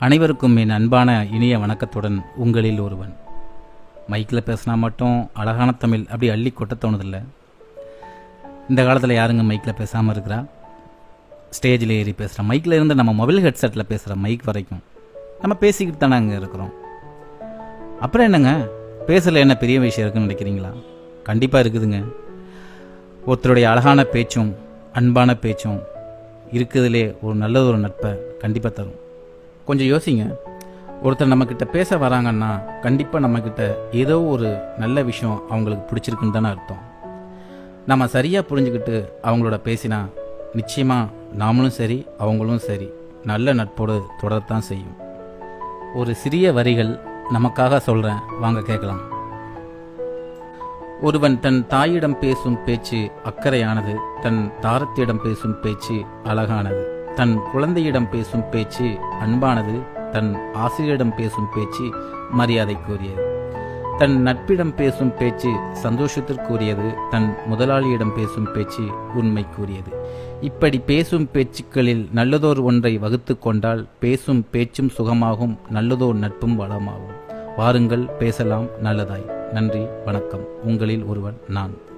அனைவருக்கும் என் அன்பான இனிய வணக்கத்துடன் உங்களில் ஒருவன். மைக்கில் பேசினா மட்டும் அழகான தமிழ் அப்படி அள்ளி கொட்ட தோணுதில்ல. இந்த காலத்தில் யாருங்க மைக்கில் பேசாமல் இருக்கிறா? ஸ்டேஜில் ஏறி பேசுகிற மைக்கில் இருந்து நம்ம மொபைல் ஹெட்செட்டில் பேசுகிற மைக் வரைக்கும் நம்ம பேசிக்கிட்டு தானே அங்கே இருக்கிறோம். அப்புறம் என்னங்க? பேசல என்ன பெரிய விஷயம் இருக்குன்னு நினைக்கிறீங்களா? கண்டிப்பாக இருக்குதுங்க. ஒருத்தருடைய அழகான பேச்சும் அன்பான பேச்சும் இருக்கிறதுலே ஒரு நல்லது ஒரு நட்பை கண்டிப்பாக தரும். கொஞ்சம் யோசிங்க. ஒருத்தர் நம்மக்கிட்ட பேச வராங்கன்னா கண்டிப்பாக நம்மக்கிட்ட ஏதோ ஒரு நல்ல விஷயம் அவங்களுக்கு பிடிச்சிருக்குன்னு தானே அர்த்தம். நம்ம சரியாக புரிஞ்சுக்கிட்டு அவங்களோட பேசினா நிச்சயமாக நாமளும் சரி அவங்களும் சரி நல்ல நட்போடு தொடரத்தான் செய்யும். ஒரு சிறிய வரிகள் நமக்காக சொல்கிறேன் வாங்க கேட்கலாம். ஒருவன் தன் தாயிடம் பேசும் பேச்சு அக்கறையானது தன் தாரத்தியிடம் பேசும் பேச்சு அழகானது. தன் குழந்தையிடம் பேசும் பேச்சு அன்பானது தன் ஆசிரியரிடம் பேசும் பேச்சு மரியாதைக்குரியது. தன் நட்பிடம் பேசும் பேச்சு சந்தோஷத்திற்குரியது தன் முதலாளியிடம் பேசும் பேச்சு உண்மைக்குரியது. இப்படி பேசும் பேச்சுக்களில் நல்லதோர் ஒன்றை வகுத்து கொண்டால் பேசும் பேச்சும் சுகமாகும் நல்லதோர் நட்பும் வளமாகும். வாருங்கள் பேசலாம் நல்லதாய். நன்றி வணக்கம். உங்களில் ஒருவன் நான்.